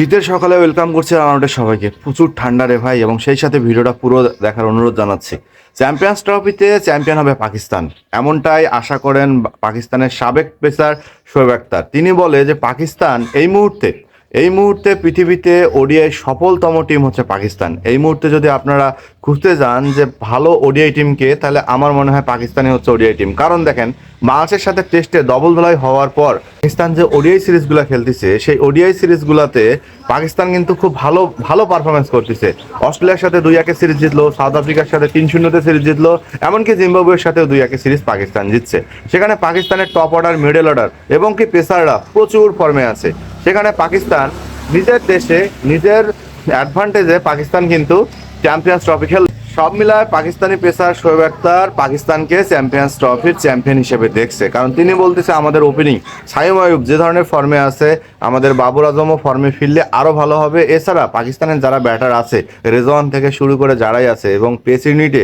শীতের সকালে ওয়েলকাম করছি আমাদের সবাইকে। প্রচুর ঠান্ডা রে ভাই এবং সেই সাথে ভিডিওটা পুরো দেখার অনুরোধ জানাচ্ছি। চ্যাম্পিয়ন্স ট্রফিতে চ্যাম্পিয়ন হবে পাকিস্তান। এমনটাই আশা করেন পাকিস্তানের সাবেক পেসার শোয়েব আক্তার তিনি বলে যে পাকিস্তান এই মুহূর্তে এই মুহূর্তে পৃথিবীতে ওডিআই সফলতম টিম হচ্ছে পাকিস্তান। এই মুহূর্তে যদি আপনারা খুঁজতে যান যে ভালো ওডিআই টিমকে তাহলে আমার মনে হয় পাকিস্তানই হচ্ছে ওডিআই টিম। কারণ দেখেন, মার্চের সাথে টেস্টে ডবল ধলাই হওয়ার পর পাকিস্তান যে ওডিআই সিরিজগুলো খেলতেছে, সেই ওডিআই সিরিজগুলোতে পাকিস্তান কিন্তু খুব ভালো ভালো পারফরমেন্স করতেছে। অস্ট্রেলিয়ার সাথে দুই একে সিরিজ জিতলো, সাউথ আফ্রিকার সাথে তিন শূন্যতে সিরিজ জিতলো, এমনকি জিম্বাবুয়ের সাথেও দুই একে সিরিজ পাকিস্তান জিতছে। সেখানে পাকিস্তানের টপ অর্ডার মিডল অর্ডার এবং কি পেসাররা প্রচুর ফর্মে আছে। সেখানে পাকিস্তান নিজের দেশে নিজের অ্যাডভান্টেজে পাকিস্তান কিন্তু চ্যাম্পিয়ন্স ট্রফি খেল সব মিলায় পাকিস্তানি পেসার শোয়েব আক্তার পাকিস্তানকে চ্যাম্পিয়ন্স ট্রফির চ্যাম্পিয়ন হিসেবে দেখছে। কারণ তিনি বলতেছে, আমাদের ওপেনিং সাইম আয়ুব যে ধরনের ফর্মে আছে, আমাদের বাবর আজমও ফর্মে ফিরলে আরও ভালো হবে। এছাড়া পাকিস্তানের যারা ব্যাটার আছে, রেজওয়ান থেকে শুরু করে যারাই আছে এবং পেস ইউনিটে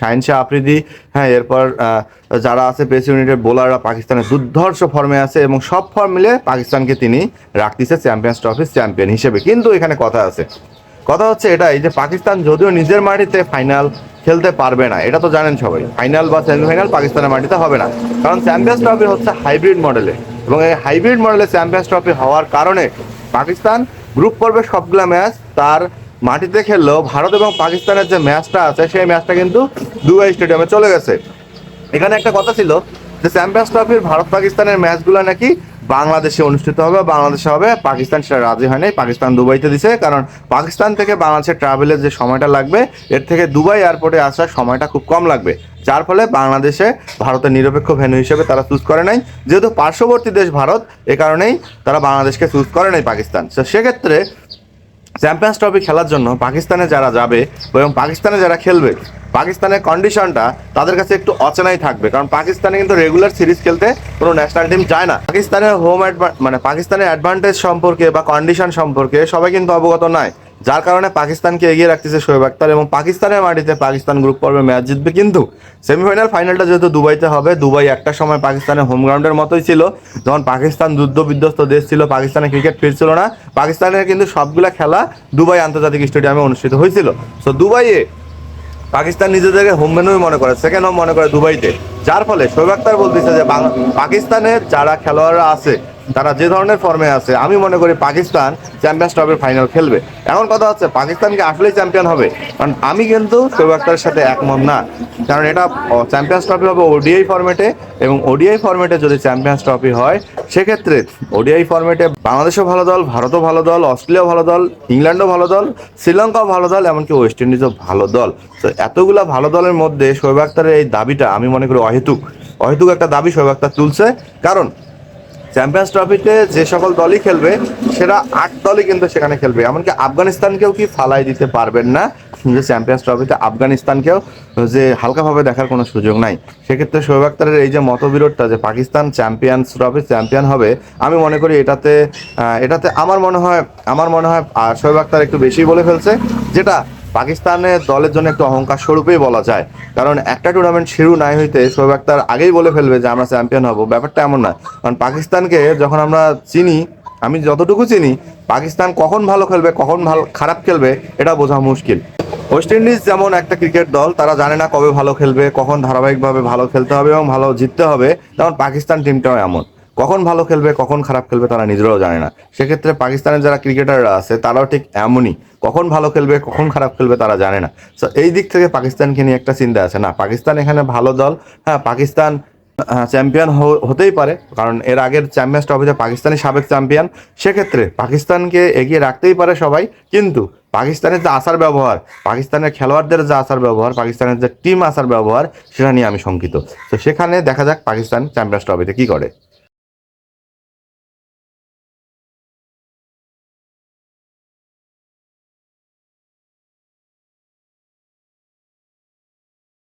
শাহিন শাহ আফ্রিদি হ্যাঁ এরপর যারা আছে পেস ইউনিটের বোলাররা পাকিস্তানের দুর্ধর্ষ ফর্মে আছে এবং সব ফর্ম মিলে পাকিস্তানকে তিনি রাখতেছে চ্যাম্পিয়ন্স ট্রফির চ্যাম্পিয়ন হিসেবে। কিন্তু এখানে কথা আছে কথা হচ্ছে এটাই যে পাকিস্তান যদিও নিজের মাটিতে ফাইনাল খেলতে পারবে না, এটা তো জানেন সবাই। ফাইনাল বা সেমিফাইনাল পাকিস্তানের মাটিতে হবে না। কারণ চ্যাম্পিয়ন্স ট্রফি হচ্ছে হাইব্রিড মডেলে এবং এই হাইব্রিড মডেলে চ্যাম্পিয়ন্স ট্রফি হওয়ার কারণে পাকিস্তান গ্রুপ পর্বের সবগুলো ম্যাচ তার মাটিতে খেললেও ভারত এবং পাকিস্তানের যে ম্যাচটা আছে, সেই ম্যাচটা কিন্তু দুবাই স্টেডিয়ামে চলে গেছে। এখানে একটা কথা ছিল যে চ্যাম্পিয়ন্স ট্রফির ভারত পাকিস্তানের ম্যাচগুলো নাকি বাংলাদেশে অনুষ্ঠিত হবে, বাংলাদেশে হবে, পাকিস্তান সেটা রাজি হয় নাই পাকিস্তান দুবাইতে দিছে, কারণ পাকিস্তান থেকে বাংলাদেশে ট্রাভেলের যে সময়টা লাগবে, এর থেকে দুবাই এয়ারপোর্টে আসার সময়টা খুব কম লাগবে, যার ফলে বাংলাদেশে ভারতের নিরপেক্ষ ভেন্যু হিসেবে তারা চুজ করে নাই, যেহেতু পার্শ্ববর্তী দেশ ভারত, এ কারণেই তারা বাংলাদেশকে চুজ করে নাই পাকিস্তান। তো সেক্ষেত্রে চ্যাম্পিয়ন্স ট্রফি খেলার জন্য পাকিস্তানে যারা যাবে এবং পাকিস্তানে যারা খেলবে পাকিস্তানের কন্ডিশনটা তাদের কাছে একটু অচেনাই থাকবে। কারণ পাকিস্তানে কিন্তু রেগুলার সিরিজ খেলতে কোনো ন্যাশনাল টিম যায় না। পাকিস্তানের হোম মানে পাকিস্তানের অ্যাডভান্টেজ সম্পর্কে বা কন্ডিশন সম্পর্কে সবাই কিন্তু অবগত নয় যার কারণে পাকিস্তানকে এগিয়ে রাখতেছে শোয়েব আক্তার এবং পাকিস্তানের মাটিতে পাকিস্তান গ্রুপ পর্বে ম্যাচ জিতবে কিন্তু সেমিফাইনাল ফাইনালটা যেহেতু দুবাইতে হবে, দুবাই একটা সময় পাকিস্তানের হোম গ্রাউন্ডের মতোই ছিল। যখন পাকিস্তান যুদ্ধ বিধ্বস্ত দেশ ছিল পাকিস্তানে ক্রিকেট ফিরছিল না, পাকিস্তানের কিন্তু সবগুলা খেলা দুবাই আন্তর্জাতিক স্টেডিয়ামে অনুষ্ঠিত হয়েছিল। সো দুবাইয়ে পাকিস্তান নিজেদেরকে হোম ভেন্যুই মনে করে, সেকেন্ড হোম মনে করে দুবাইতে। যার ফলে শোয়েব আক্তার বলতেছে যে পাকিস্তানের যারা খেলোয়াড়রা আছে তারা যে ধরনের ফর্মে আছে, আমি মনে করি পাকিস্তান চ্যাম্পিয়ন্স ট্রফির ফাইনাল খেলবে। এমন কথা হচ্ছে, পাকিস্তানকে আসলেই চ্যাম্পিয়ন হবে। কারণ আমি কিন্তু শোয়েব আক্তারের সাথে একমত না। কারণ এটা চ্যাম্পিয়ন্স ট্রফি হবে ওডিআই ফর্মেটে এবং ওডিআই ফর্মেটে যদি চ্যাম্পিয়ন্স ট্রফি হয়, সেক্ষেত্রে ওডিআই ফর্মেটে বাংলাদেশও ভালো দল, ভারতও ভালো দল, অস্ট্রেলিয়াও ভালো দল, ইংল্যান্ডও ভালো দল, শ্রীলঙ্কাও ভালো দল, এমনকি ওয়েস্ট ইন্ডিজও ভালো দল। তো এতগুলা ভালো দলের মধ্যে শোয়েব আক্তারের এই দাবিটা আমি মনে করি অহেতুক। অহেতুক একটা দাবি শোয়েব আক্তার তুলছে। কারণ চ্যাম্পিয়ন্স ট্রফিতে যে সকল দলই খেলবে সেটা আট দলই কিন্তু সেখানে খেলবে। এমনকি আফগানিস্তানকেও কি ফালাই দিতে পারবেন না? যে চ্যাম্পিয়ন্স ট্রফিতে আফগানিস্তানকেও যে হালকাভাবে দেখার কোনো সুযোগ নাই। সেক্ষেত্রে শোয়েব আক্তারের এই যে মতবিরোধটা যে পাকিস্তান চ্যাম্পিয়ন্স ট্রফি চ্যাম্পিয়ন হবে, আমি মনে করি এটাতে এটাতে আমার মনে হয়, আমার মনে হয় শোয়েব আক্তার একটু বেশি বলে ফেলছে, যেটা পাকিস্তানের দলের জন্য একটু অহংকার স্বরূপেই বলা যায়। কারণ একটা টুর্নামেন্ট শুরু নাই হইতে শোয়েব আক্তার আগেই বলে ফেলবে যে আমরা চ্যাম্পিয়ন হব। ব্যাপারটা এমন না কারণ পাকিস্তানকে যখন আমরা চিনি, আমি যতটুকু চিনি, পাকিস্তান কখন ভালো খেলবে, কখন ভালো, খারাপ খেলবে, এটা বোঝা মুশকিল। ওয়েস্ট ইন্ডিজ যেমন একটা ক্রিকেট দল, তারা জানে না কবে ভালো খেলবে, কখন ধারাবাহিকভাবে ভালো খেলতে হবে এবং ভালো জিততে হবে। তেমন পাকিস্তান টিমটাও এমন। কখন ভালো খেলবে, কখন খারাপ খেলবে তারা নিজেরাও জানে না। সেক্ষেত্রে পাকিস্তানের যারা ক্রিকেটাররা আছে, তারাও ঠিক এমনই। কখন ভালো খেলবে, কখন খারাপ খেলবে তারা জানে না। তো এই দিক থেকে পাকিস্তানকে নিয়ে একটা চিন্তা আছে না? পাকিস্তান এখানে ভালো দল হ্যাঁ পাকিস্তান চ্যাম্পিয়ন হতেই পারে। কারণ এর আগের চ্যাম্পিয়ন্স ট্রফিতে পাকিস্তানি সাবেক চ্যাম্পিয়ন সেক্ষেত্রে পাকিস্তানকে এগিয়ে রাখতেই পারে সবাই। কিন্তু পাকিস্তানের যে আচার ব্যবহার, পাকিস্তানের খেলোয়াড়দের যে আচার ব্যবহার, পাকিস্তানের যে টিম আচার ব্যবহার, সেটা নিয়ে আমি শঙ্কিত। তো সেখানে দেখা যাক পাকিস্তান চ্যাম্পিয়ন্স ট্রফিতে কী করে।